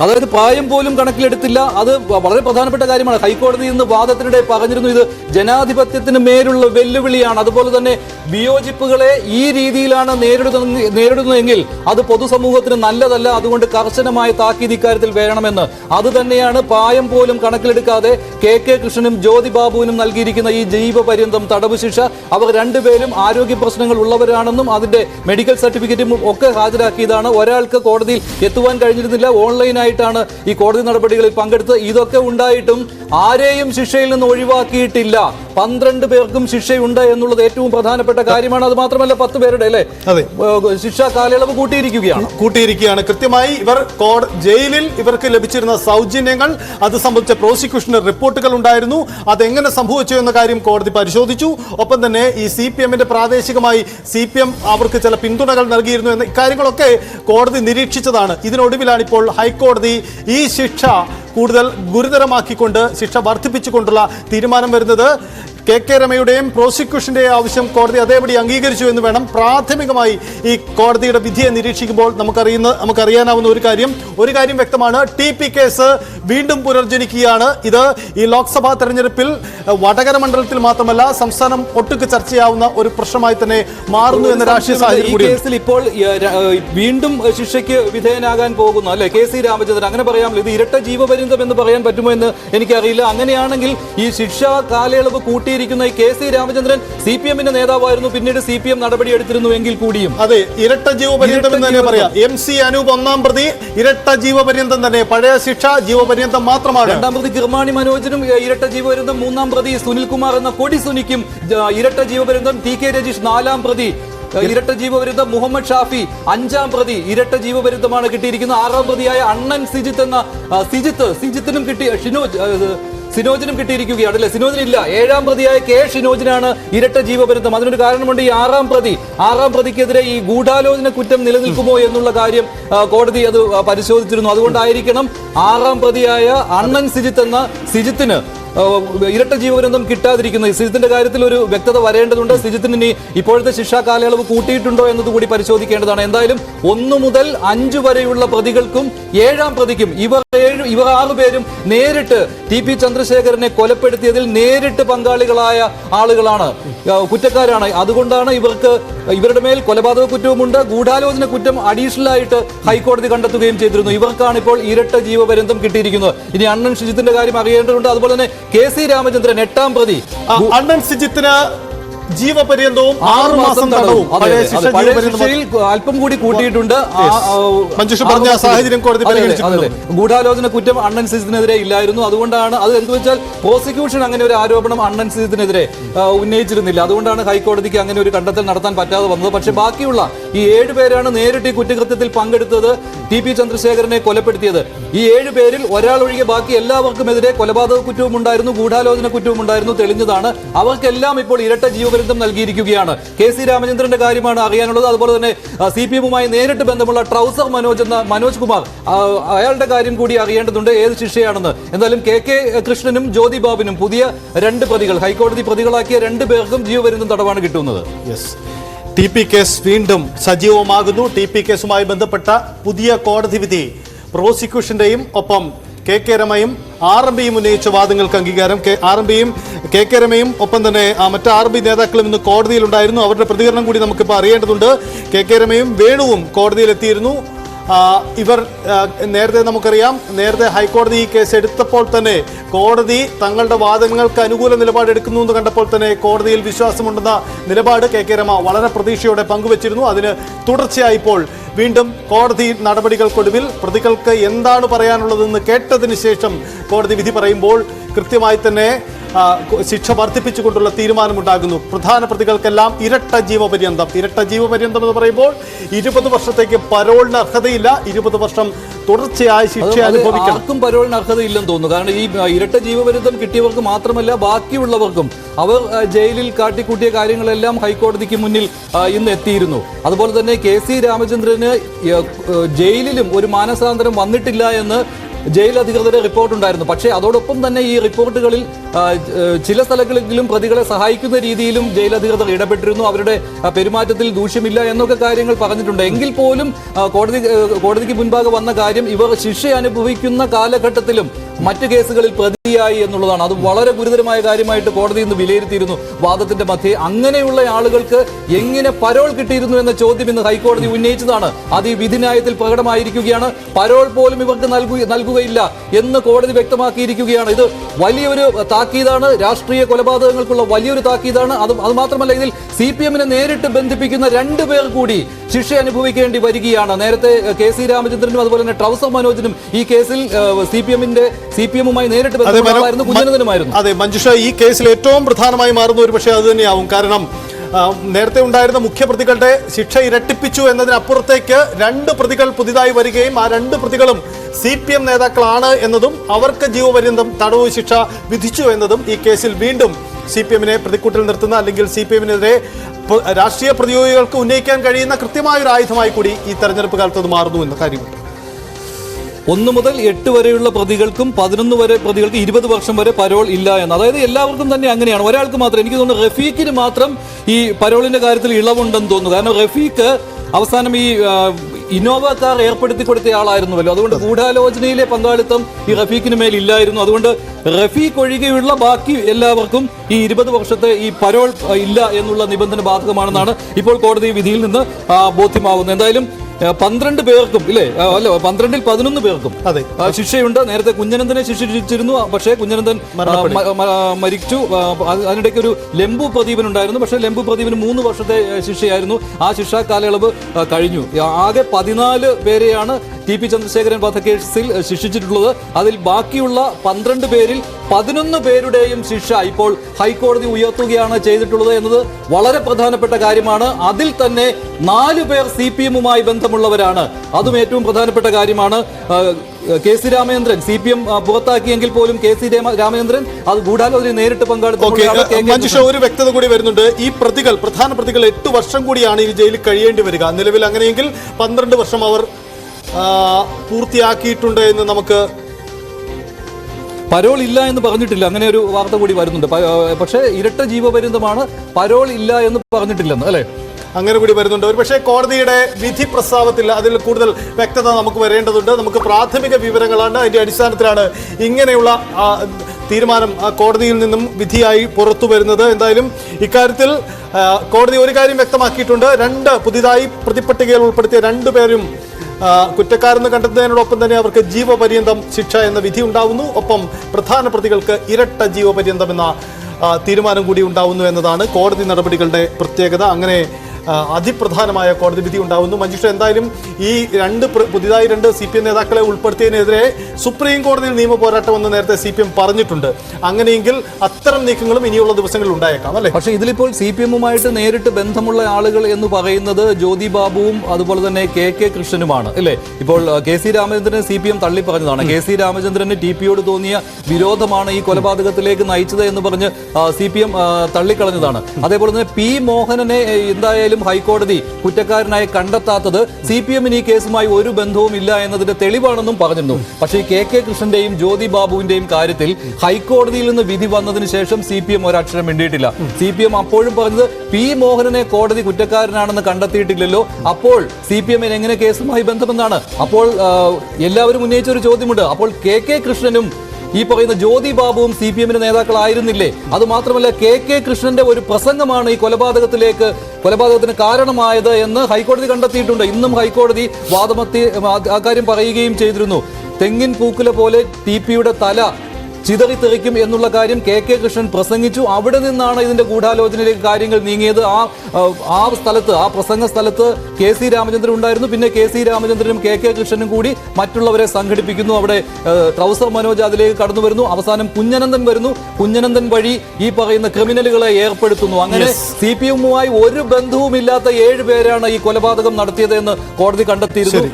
അതായത് പ്രായം പോലും കണക്കിലെടുത്തില്ല. അത് വളരെ പ്രധാനപ്പെട്ട കാര്യമാണ്. ഹൈക്കോടതി ഇന്ന് വാദത്തിനിടെ പറഞ്ഞിരുന്നു ഇത് ജനാധിപത്യത്തിന് മേലുള്ള വെല്ലുവിളിയാണ്. അതുപോലെ തന്നെ വിയോജിപ്പുകളെ ഈ രീതിയിലാണ് നേരിടുന്ന നേരിടുന്നതെങ്കിൽ അത് പൊതുസമൂഹത്തിന് നല്ലതല്ല. അതുകൊണ്ട് കർശനമായ താക്കീത് ഇക്കാര്യത്തിൽ വേണമെന്ന്. അത് തന്നെയാണ് പ്രായം പോലും കണക്കിലെടുക്കാതെ കെ കെ കൃഷ്ണനും ജ്യോതി ബാബുവിനും നൽകിയിരിക്കുന്ന ഈ ജീവപര്യന്തം തടവ് ശിക്ഷ. അവർ രണ്ടുപേരും ആരോഗ്യ പ്രശ്നങ്ങൾ ഉള്ളവരാണെന്നും അതിന്റെ മെഡിക്കൽ സർട്ടിഫിക്കറ്റും ഒക്കെ ഹാജരാക്കിയതാണ്. ഒരാൾക്ക് കോടതിയിൽ എത്തുവാൻ കഴിഞ്ഞിരുന്നില്ല. ഓൺലൈനായിട്ടാണ് ഈ കോടതി നടപടികളിൽ പങ്കെടുത്തത്. ഇതൊക്കെ ഉണ്ടായിട്ടും ആരെയും ശിക്ഷയിൽ നിന്ന് ഒഴിവാക്കിയിട്ടില്ല. പന്ത്രണ്ട് പേർക്കും ശിക്ഷയുണ്ട് എന്നുള്ളത് ഏറ്റവും പ്രധാനപ്പെട്ട കാര്യമാണ്. അത് മാത്രമല്ല പത്ത് പേരുടെ അല്ലേ. ശിക്ഷാ കാലയളവ് കൂട്ടിയിരിക്കുകയാണ്. കൂട്ടിയിരിക്കുകയാണ്. കൃത്യമായി ഇവർ ജയിലിൽ ഇവർക്ക് ലഭിച്ചിരുന്ന സൗജന്യങ്ങൾ അത് സംബന്ധിച്ച പ്രോസിക്യൂഷന് റിപ്പോർട്ടുകൾ ഉണ്ടായിരുന്നു. അതെങ്ങനെ സംഭവിച്ചു എന്ന കാര്യം കോടതി പരിശോധിച്ചു. ഒപ്പം തന്നെ ഈ സി പി എമ്മിന്റെ പ്രാദേശികമായി സി പി എം അവർക്ക് ചില പിന്തുണകൾ നൽകിയിരുന്നു എന്ന ഇക്കാര്യങ്ങളൊക്കെ കോടതി നിരീക്ഷിച്ചതാണ്. ഇതിനൊടുവിലാണ് ഇപ്പോൾ ഹൈക്കോടതി ഈ ശിക്ഷ കൂടുതൽ ഗുരുതരമാക്കിക്കൊണ്ട് ശിക്ഷ വർദ്ധിപ്പിച്ചുകൊണ്ടുള്ള തീരുമാനം വരുന്നത് കെ കെ രമയുടെയും പ്രോസിക്യൂഷന്റെയും ആവശ്യം കോടതി അതേപടി അംഗീകരിച്ചു എന്ന് വേണം പ്രാഥമികമായി ഈ കോടതിയുടെ വിധിയെ നിരീക്ഷിക്കുമ്പോൾ നമുക്കറിയുന്ന നമുക്കറിയാനാവുന്ന ഒരു കാര്യം. ഒരു കാര്യം വ്യക്തമാണ്. ടി പി കേസ് വീണ്ടും പുനർജനിക്കുകയാണ്. ഇത് ഈ ലോക്സഭാ തെരഞ്ഞെടുപ്പിൽ വടകര മണ്ഡലത്തിൽ മാത്രമല്ല സംസ്ഥാനം ഒട്ടുക്ക് ചർച്ചയാവുന്ന ഒരു പ്രശ്നമായി തന്നെ മാറുന്നു എന്ന രാഷ്ട്രീയ സാഹചര്യം കേസിൽ ഇപ്പോൾ വീണ്ടും ശിക്ഷയ്ക്ക് വിധേയനാകാൻ പോകുന്നു. അല്ലെ? കെ സി രാമചന്ദ്രൻ അങ്ങനെ പറയാമല്ലോ. ഇത് ഇരട്ട ജീവപര്യന്തം എന്ന് പറയാൻ പറ്റുമോ എന്ന് എനിക്കറിയില്ല. അങ്ങനെയാണെങ്കിൽ ഈ ശിക്ഷാ കാലയളവ് കൂട്ടിയിരിക്കുന്ന K C Ramachandran C P എമ്മിന്റെ നേതാവായിരുന്നു. പിന്നീട് സി പി എം നടപടി എടുത്തിരുന്നു എങ്കിൽ കൂടിയും. അതെ ഇരട്ട ജീവപര്യന്തം എന്ന് തന്നെ പറയാം. എം സി അനൂപ് ഒന്നാം പ്രതി ഇരട്ട ജീവപര്യന്തം തന്നെ. പഴയ ശിക്ഷ ജീവപര്യന്തം മാത്രമാണ്. രണ്ടാം പ്രതി കിർമാണി മനോജനും ഇരട്ട ജീവപര്യന്തം മൂന്നാം പ്രതി സുനിൽകുമാർ എന്ന കൊടി സുനിക്കും ഇരട്ട ജീവപര്യന്തം ടി കെ രജീഷ് നാലാം പ്രതി. ഇരട്ട ജീവപര്യന്തം മുഹമ്മദ് ഷാഫി അഞ്ചാം പ്രതി. ഇരട്ട ജീവപര്യന്തമാണ് കിട്ടിയിരിക്കുന്നത്. ആറാം പ്രതിയായ അണ്ണൻ സിജിത്ത് എന്ന സിജിത്ത് സിജിത്തിനും കിട്ടിയ ഷിനോജ് സിനോജിനും കിട്ടിയിരിക്കുകയാണ് അല്ലെ? സിനോജിനില്ല. ഏഴാം പ്രതിയായ കെ ഷിനോജിനാണ് ഇരട്ട ജീവപര്യന്തം അതിനൊരു കാരണമുണ്ട് ഈ ആറാം പ്രതി. ആറാം പ്രതിക്കെതിരെ ഈ ഗൂഢാലോചന കുറ്റം നിലനിൽക്കുമോ എന്നുള്ള കാര്യം കോടതി അത് പരിശോധിച്ചിരുന്നു. അതുകൊണ്ടായിരിക്കണം ആറാം പ്രതിയായ അണ്ണൻ സിജിത്ത് എന്ന സിജിത്തിന് ഇരട്ട ജീവനൊന്നും കിട്ടാതിരിക്കുന്നത് സിജിത്തിന്റെ കാര്യത്തിൽ ഒരു വ്യക്തത വരേണ്ടതുണ്ട്. സിജിത്തിന് ഇനി ഇപ്പോഴത്തെ ശിക്ഷാ കാലയളവ് കൂട്ടിയിട്ടുണ്ടോ എന്നതുകൂടി പരിശോധിക്കേണ്ടതാണ്. എന്തായാലും ഒന്നു മുതൽ അഞ്ചു വരെയുള്ള പ്രതികൾക്കും ഏഴാം പ്രതിക്കും ഇവർ ഏഴ് ഇവർ ആറുപേരും നേരിട്ട് ടി പി ചന്ദ്രശേഖരനെ കൊലപ്പെടുത്തിയതിൽ നേരിട്ട് പങ്കാളികളായ ആളുകളാണ്. കുറ്റക്കാരാണ്. അതുകൊണ്ടാണ് ഇവർക്ക് ഇവരുടെ മേൽ കൊലപാതക കുറ്റവുമുണ്ട്. ഗൂഢാലോചന കുറ്റം അഡീഷണൽ ആയിട്ട് ഹൈക്കോടതി കണ്ടെത്തുകയും ചെയ്തിരുന്നു. ഇവർക്കാണ് ഇപ്പോൾ ഇരട്ട ജീവപര്യന്തം കിട്ടിയിരിക്കുന്നത്. ഇനി അണ്ണൻ ഷിജിത്തിന്റെ കാര്യം അറിയേണ്ടതുണ്ട്. അതുപോലെ തന്നെ കെ സി രാമചന്ദ്രൻ എട്ടാം പ്രതി. അണ്ണൻ സിജിത്തിന് ജീവപര്യന്തവും ആറു മാസം തടവും. അല്പം കൂടി കൂട്ടിയിട്ടുണ്ട്. മഞ്ജുഷ പറഞ്ഞ സാഹചര്യം കോടതി. ഗൂഢാലോചന കുറ്റം അണ്ണൻ സിജിത്തിനെതിരെ ഇല്ലായിരുന്നു. അതുകൊണ്ടാണ് അത് എന്ത് വെച്ചാൽ പ്രോസിക്യൂഷൻ അങ്ങനെ ഒരു ആരോപണം അണ്ണൻ സിജിത്തിനെതിരെ ഉന്നയിച്ചിരുന്നില്ല. അതുകൊണ്ടാണ് ഹൈക്കോടതിക്ക് അങ്ങനെ ഒരു കണ്ടെത്തൽ നടത്താൻ പറ്റാതെ വന്നത്. പക്ഷേ ബാക്കിയുള്ള ഈ ഏഴ് പേരാണ് നേരിട്ട് ഈ കുറ്റകൃത്യത്തിൽ പങ്കെടുത്തത് ടി പി ചന്ദ്രശേഖരനെ കൊലപ്പെടുത്തിയത്. ഈ ഏഴ് പേരിൽ ഒരാൾ ഒഴികെ ബാക്കി എല്ലാവർക്കുമെതിരെ കൊലപാതക കുറ്റവും ഉണ്ടായിരുന്നു ഗൂഢാലോചന കുറ്റവും ഉണ്ടായിരുന്നു തെളിഞ്ഞതാണ്. അവർക്കെല്ലാം ഇപ്പോൾ ഇരട്ട ജീവപര്യന്തം നൽകിയിരിക്കുകയാണ്. കെ സി രാമചന്ദ്രന്റെ കാര്യമാണ് അറിയാനുള്ളത്. അതുപോലെ തന്നെ സി പി എമ്മുമായി നേരിട്ട് ബന്ധമുള്ള ട്രൗസർ മനോജ് എന്ന മനോജ് കുമാർ അയാളുടെ കാര്യം കൂടി അറിയേണ്ടതുണ്ട്. ഏത് ശിക്ഷയാണെന്ന്. എന്തായാലും കെ കെ കൃഷ്ണനും ജ്യോതി ബാബുവിനും പുതിയ രണ്ട് പ്രതികൾ. ഹൈക്കോടതി പ്രതികളാക്കിയ രണ്ട് പേർക്കും ജീവപര്യന്തം തടവാണ് കിട്ടുന്നത്. യെസ് ടി പി കേസ് വീണ്ടും സജീവമാകുന്നു. ടി പി കേസുമായി ബന്ധപ്പെട്ട പുതിയ കോടതി വിധി പ്രോസിക്യൂഷന്റെയും ഒപ്പം കെ കെ രമയും ആർ എം പിയും ഉന്നയിച്ച വാദങ്ങൾക്ക് അംഗീകാരം. കെ ആർ എം പിയും കെ കെ രമയും ഒപ്പം തന്നെ മറ്റ് ആർ ബി നേതാക്കളും ഇന്ന് കോടതിയിലുണ്ടായിരുന്നു. അവരുടെ പ്രതികരണം കൂടി നമുക്കിപ്പോൾ അറിയേണ്ടതുണ്ട്. കെ കെ രമയും വേണുവും കോടതിയിലെത്തിയിരുന്നു. ഇവർ നേരത്തെ നമുക്കറിയാം നേരത്തെ ഹൈക്കോടതി ഈ കേസ് എടുത്തപ്പോൾ തന്നെ കോടതി തങ്ങളുടെ വാദങ്ങൾക്ക് അനുകൂല നിലപാട് എടുക്കുന്നു എന്ന് കണ്ടപ്പോൾ തന്നെ കോടതിയിൽ വിശ്വാസമുണ്ടെന്ന നിലപാട് കെ കെ രമ വളരെ പ്രതീക്ഷയോടെ പങ്കുവച്ചിരുന്നു. അതിന് തുടർച്ചയായി ഇപ്പോൾ വീണ്ടും കോടതി നടപടികൾക്കൊടുവിൽ പ്രതികൾക്ക് എന്താണ് പറയാനുള്ളതെന്ന് കേട്ടതിന് ശേഷം കോടതി വിധി പറയുമ്പോൾ കൃത്യമായി തന്നെ ശിക്ഷ വർദ്ധിപ്പിച്ചുകൊണ്ടുള്ള തീരുമാനമുണ്ടാകുന്നു. പ്രധാന പ്രതികൾക്കെല്ലാം ഇരട്ട ജീവപര്യന്തം. ഇരട്ട ജീവപര്യന്തം എന്ന് പറയുമ്പോൾ ഇരുപത് വർഷത്തേക്ക് പരോളിന് അർഹതയില്ല ഇരുപത് വർഷം തുടർച്ചയായ ശിക്ഷ അനുഭവിക്കും അനുഭവിക്കണം. ആർക്കും പരോളിന് അർഹതയില്ലെന്ന് തോന്നുന്നു. കാരണം ഈ ഇരട്ട ജീവപര്യന്തം കിട്ടിയവർക്ക് മാത്രമല്ല ബാക്കിയുള്ളവർക്കും അവർ ജയിലിൽ കാട്ടിക്കൂട്ടിയ കാര്യങ്ങളെല്ലാം ഹൈക്കോടതിക്ക് മുന്നിൽ ഇന്ന് എത്തിയിരുന്നു. അതുപോലെ തന്നെ കെ സി രാമചന്ദ്രന് ജയിലിലും ഒരു മാനസാന്തരം വന്നിട്ടില്ല എന്ന് ജയിൽ അധികൃതരുടെ റിപ്പോർട്ട് ഉണ്ടായിരുന്നു. പക്ഷേ അതോടൊപ്പം തന്നെ ഈ റിപ്പോർട്ടുകളിൽ ചില സ്ഥലങ്ങളിലെങ്കിലും പ്രതികളെ സഹായിക്കുന്ന രീതിയിലും ജയിൽ അധികൃതർ ഇടപെട്ടിരുന്നു. അവരുടെ പെരുമാറ്റത്തിൽ ദൂഷ്യമില്ല എന്നൊക്കെ കാര്യങ്ങൾ പറഞ്ഞിട്ടുണ്ട്. എങ്കിൽ പോലും കോടതി കോടതിക്ക് മുൻപാകെ വന്ന കാര്യം ഇവർ ശിക്ഷ അനുഭവിക്കുന്ന കാലഘട്ടത്തിലും മറ്റ് കേസുകളിൽ പ്രതിയായി എന്നുള്ളതാണ്. അത് വളരെ ഗുരുതരമായ കാര്യമായിട്ട് കോടതി ഇന്ന് വിലയിരുത്തിയിരുന്നു. വാദത്തിന്റെ മധ്യേ അങ്ങനെയുള്ള ആളുകൾക്ക് എങ്ങനെ പരോൾ കിട്ടിയിരുന്നു എന്ന ചോദ്യം ഇന്ന് ഹൈക്കോടതി ഉന്നയിച്ചതാണ്. അത് ഈ വിധിന്യായത്തിൽ പ്രകടമായിരിക്കുകയാണ്. പരോൾ പോലും ഇവർക്ക് നൽകു നൽകുകയില്ല എന്ന് കോടതി വ്യക്തമാക്കിയിരിക്കുകയാണ്. ഇത് വലിയൊരു താക്കീതാണ്. രാഷ്ട്രീയ കൊലപാതകങ്ങൾക്കുള്ള വലിയൊരു താക്കീതാണ്. അത് അത് മാത്രമല്ല ഇതിൽ സി പി എമ്മിനെ നേരിട്ട് ബന്ധിപ്പിക്കുന്ന രണ്ടു പേർ കൂടി ശിക്ഷ അനുഭവിക്കേണ്ടി വരികയാണ്. നേരത്തെ കെ സി രാമചന്ദ്രനും അതുപോലെ തന്നെ ട്രൗസർ മനോജിനും ഈ കേസിൽ സി പി എമ്മിന്റെ സി പി എമ്മുമായി നേരിട്ട് കുഞ്ഞനന്തനുമായിരുന്നു അതെ മഞ്ജുഷ ഈ കേസിൽ ഏറ്റവും പ്രധാനമായി മാറുന്ന ഒരു പക്ഷേ അത് തന്നെയാവും കാരണം നേരത്തെ ഉണ്ടായിരുന്ന മുഖ്യപ്രതികളുടെ ശിക്ഷ ഇരട്ടിപ്പിച്ചു എന്നതിനപ്പുറത്തേക്ക് രണ്ട് പ്രതികൾ പുതിയതായി വരികയും ആ രണ്ട് പ്രതികളും സി പി എം നേതാക്കളാണ് എന്നതും അവർക്ക് ജീവപര്യന്തം തടവ് ശിക്ഷ വിധിച്ചു എന്നതും ഈ കേസിൽ വീണ്ടും സി പി എമ്മിനെ പ്രതിക്കൂട്ടിൽ നിർത്തുന്ന അല്ലെങ്കിൽ സി പി എമ്മിനെതിരെ രാഷ്ട്രീയ പ്രതിയോഗികൾക്ക് ഉന്നയിക്കാൻ കഴിയുന്ന കൃത്യമായ ഒരു ആയുധമായി കൂടി ഈ തെരഞ്ഞെടുപ്പ് കാലത്ത് അത് മാറുന്നു എന്ന കാര്യമുണ്ട് ഒന്ന് മുതൽ എട്ട് വരെയുള്ള പ്രതികൾക്കും പതിനൊന്ന് വരെ പ്രതികൾക്ക് ഇരുപത് വർഷം വരെ പരോൾ ഇല്ല എന്ന്. അതായത് എല്ലാവർക്കും തന്നെ അങ്ങനെയാണ്. ഒരാൾക്ക് മാത്രം എനിക്ക് തോന്നുന്നു റഫീഖിന് മാത്രം ഈ പരോളിന്റെ കാര്യത്തിൽ ഇളവുണ്ടെന്ന് തോന്നുന്നു. കാരണം റഫീഖ് അവസാനം ഈ ഇന്നോവ കാർ ഏർപ്പെടുത്തി കൊടുത്ത ആളായിരുന്നുവല്ലോ. അതുകൊണ്ട് ഗൂഢാലോചനയിലെ പങ്കാളിത്തം ഈ റഫീഖിന് മേൽ ഇല്ലായിരുന്നു. അതുകൊണ്ട് റഫീഖ് ഒഴികെയുള്ള ബാക്കി എല്ലാവർക്കും ഈ ഇരുപത് വർഷത്തെ ഈ പരോൾ ഇല്ല എന്നുള്ള നിബന്ധന ബാധകമാണെന്നാണ് ഇപ്പോൾ കോടതി വിധിയിൽ നിന്ന് ബോധ്യമാകുന്നത്. എന്തായാലും പന്ത്രണ്ട് പേർക്കും ഇല്ലേ? അല്ല പന്ത്രണ്ടിൽ പതിനൊന്ന് പേർക്കും. അതെ. ശിക്ഷയുണ്ട്. നേരത്തെ കുഞ്ഞനന്ദനെ ശിക്ഷിച്ചിരുന്നു. പക്ഷേ കുഞ്ഞനന്ദൻ മരിച്ചു. അതിനിടയ്ക്ക് ഒരു ലംബു പ്രദീപൻ ഉണ്ടായിരുന്നു പക്ഷേ ലംബു പ്രദീപന് മൂന്ന് വർഷത്തെ ശിക്ഷയായിരുന്നു. ആ ശിക്ഷാ കാലയളവ് കഴിഞ്ഞു. ആകെ പതിനാല് പേരെയാണ് ടി പി ചന്ദ്രശേഖരൻ വധക്കേസിൽ ശിക്ഷിച്ചിട്ടുള്ളത്. അതിൽ ബാക്കിയുള്ള പന്ത്രണ്ട് പേരിൽ പതിനൊന്ന് പേരുടെയും ശിക്ഷ ഇപ്പോൾ ഹൈക്കോടതി ഉയർത്തുകയാണ് ചെയ്തിട്ടുള്ളത് എന്നത് വളരെ പ്രധാനപ്പെട്ട കാര്യമാണ്. അതിൽ തന്നെ നാല് പേർ സി പി എമ്മുമായി ബന്ധമുള്ളവരാണ്. അതും ഏറ്റവും പ്രധാനപ്പെട്ട കാര്യമാണ്. K C Ramachandran C P M പുറത്താക്കിയെങ്കിൽ പോലും കെ സി രാമ- രാമചന്ദ്രൻ അത് ഗൂഢാലോചന നേരിട്ട് മഞ്ജുഷ ഒരു വ്യക്തത കൂടി വരുന്നുണ്ട്. ഈ പ്രതികൾ പ്രധാന പ്രതികൾ എട്ട് വർഷം കൂടിയാണ് ഈ ജയിലിൽ കഴിയേണ്ടി വരിക. നിലവിൽ അങ്ങനെയെങ്കിൽ പന്ത്രണ്ട് വർഷം അവർ പൂർത്തിയാക്കിയിട്ടുണ്ട് എന്ന് നമുക്ക് പരോൾ ഇല്ല എന്ന് പറഞ്ഞിട്ടില്ല. അങ്ങനെ ഒരു വാർത്ത കൂടി വരുന്നുണ്ട്. പക്ഷേ ഇരട്ട ജീവപര്യന്തമാണ് പരോൾ ഇല്ല എന്ന് പറഞ്ഞിട്ടില്ലെന്ന് അല്ലേ? അങ്ങനെ കൂടി വരുന്നുണ്ട്. ഒരു പക്ഷേ കോടതിയുടെ വിധി പ്രസ്താവത്തിൽ അതിൽ കൂടുതൽ വ്യക്തത നമുക്ക് വരേണ്ടതുണ്ട്. നമുക്ക് പ്രാഥമിക വിവരങ്ങളാണ്. അതിന്റെ അടിസ്ഥാനത്തിലാണ് ഇങ്ങനെയുള്ള തീരുമാനം കോടതിയിൽ നിന്നും വിധിയായി പുറത്തു വരുന്നത്. എന്തായാലും ഇക്കാര്യത്തിൽ കോടതി ഒരു കാര്യം വ്യക്തമാക്കിയിട്ടുണ്ട്. രണ്ട് പുതിയതായി പ്രതിപട്ടികയിൽ ഉൾപ്പെടുത്തിയ രണ്ടുപേരും കുറ്റക്കാരെന്ന് കണ്ടെത്തുന്നതിനോടൊപ്പം തന്നെ അവർക്ക് ജീവപര്യന്തം ശിക്ഷ എന്ന വിധി ഉണ്ടാവുന്നു. ഒപ്പം പ്രധാന പ്രതികൾക്ക് ഇരട്ട ജീവപര്യന്തം എന്ന തീരുമാനം കൂടി ഉണ്ടാവുന്നു എന്നതാണ് കോടതി നടപടികളുടെ പ്രത്യേകത. അങ്ങനെ അതിപ്രധാനമായ കോടതി വിധി ഉണ്ടാവുന്നു. മഞ്ജുഷ എന്തായാലും ഈ രണ്ട് പുതിയതായി രണ്ട് സി പി എം നേതാക്കളെ ഉൾപ്പെടുത്തിയതിനെതിരെ സുപ്രീം കോടതിയിൽ നിയമ പോരാട്ടമെന്ന് നേരത്തെ സി പി എം പറഞ്ഞിട്ടുണ്ട്. അങ്ങനെയെങ്കിൽ അത്തരം നീക്കങ്ങളും ഇനിയുള്ള ദിവസങ്ങളിൽ ഉണ്ടായേക്കാം അല്ലേ? പക്ഷേ ഇതിലിപ്പോൾ സി പി എമ്മുമായിട്ട് നേരിട്ട് ബന്ധമുള്ള ആളുകൾ എന്ന് പറയുന്നത് ജ്യോതി ബാബുവും അതുപോലെ തന്നെ കെ കെ കൃഷ്ണനുമാണ് അല്ലേ? ഇപ്പോൾ കെ സി രാമചന്ദ്രനെ സി പി എം തള്ളി പറഞ്ഞതാണ് കെ സി രാമചന്ദ്രന് ടി പിയോട് തോന്നിയ വിരോധമാണ് ഈ കൊലപാതകത്തിലേക്ക് നയിച്ചത് എന്ന് പറഞ്ഞ് സി പി എം തള്ളിക്കളഞ്ഞതാണ്. അതേപോലെ തന്നെ പി മോഹനനെ ഏ, എന്തായാലും ഹൈക്കോടതി കുറ്റക്കാരനായി കണ്ടെത്താത്തത് സി പി എമ്മിന് ഈ കേസുമായി ഒരു ബന്ധവും ഇല്ല എന്നതിന്റെ തെളിവാണെന്നും പറഞ്ഞിരുന്നു. പക്ഷേ കെ കെ കൃഷ്ണന്റെയും ജ്യോതി ബാബുവിന്റെയും കാര്യത്തിൽ ഹൈക്കോടതിയിൽ നിന്ന് വിധി വന്നതിന് ശേഷം സി പി എം ഒരക്ഷരം മിണ്ടിയിട്ടില്ല. സി പി എം അപ്പോഴും പറഞ്ഞത് പി മോഹനനെ കോടതി കുറ്റക്കാരനാണെന്ന് കണ്ടെത്തിയിട്ടില്ലല്ലോ. അപ്പോൾ സി പി എമ്മിന് എങ്ങനെ കേസുമായി ബന്ധമെന്നാണ്. അപ്പോൾ എല്ലാവരും ഉന്നയിച്ച ഒരു ചോദ്യമുണ്ട്. അപ്പോൾ കെ കെ കൃഷ്ണനും ഈ പറയുന്ന ജ്യോതി ബാബുവും സി പി എമ്മിന്റെ നേതാക്കളായിരുന്നില്ലേ? അത് മാത്രമല്ല കെ കെ കൃഷ്ണന്റെ ഒരു പ്രസംഗമാണ് ഈ കൊലപാതകത്തിലേക്ക് കൊലപാതകത്തിന് കാരണമായത് എന്ന് ഹൈക്കോടതി കണ്ടെത്തിയിട്ടുണ്ട്. ഇന്നും ഹൈക്കോടതി വാദമത്തി അക്കാര്യം കാര്യം പറയുകയും ചെയ്തിരുന്നു. തെങ്ങിൻ പൂക്കുല പോലെ ടി പിയുടെ തല ചിതറിത്തെറിക്കും എന്നുള്ള കാര്യം കെ കെ കൃഷ്ണൻ പ്രസംഗിച്ചു. അവിടെ നിന്നാണ് ഇതിന്റെ ഗൂഢാലോചനയിലേക്ക് കാര്യങ്ങൾ നീങ്ങിയത്. ആ ആ, സ്ഥലത്ത് ആ പ്രസംഗ സ്ഥലത്ത് കെ സി രാമചന്ദ്രൻ ഉണ്ടായിരുന്നു. പിന്നെ കെ സി രാമചന്ദ്രനും കെ കെ കൃഷ്ണനും കൂടി മറ്റുള്ളവരെ സംഘടിപ്പിക്കുന്നു. അവിടെ ട്രൗസർ മനോജ് അതിലേക്ക് കടന്നു വരുന്നു. അവസാനം കുഞ്ഞനന്ദൻ വരുന്നു. കുഞ്ഞനന്ദൻ വഴി ഈ പറയുന്ന ക്രിമിനലുകളെ ഏർപ്പെടുത്തുന്നു. അങ്ങനെ സി പി എമ്മുമായി ഒരു ബന്ധവുമില്ലാത്ത ഏഴ് പേരാണ് ഈ കൊലപാതകം നടത്തിയത് എന്ന് കോടതി കണ്ടെത്തിയിരുന്നു.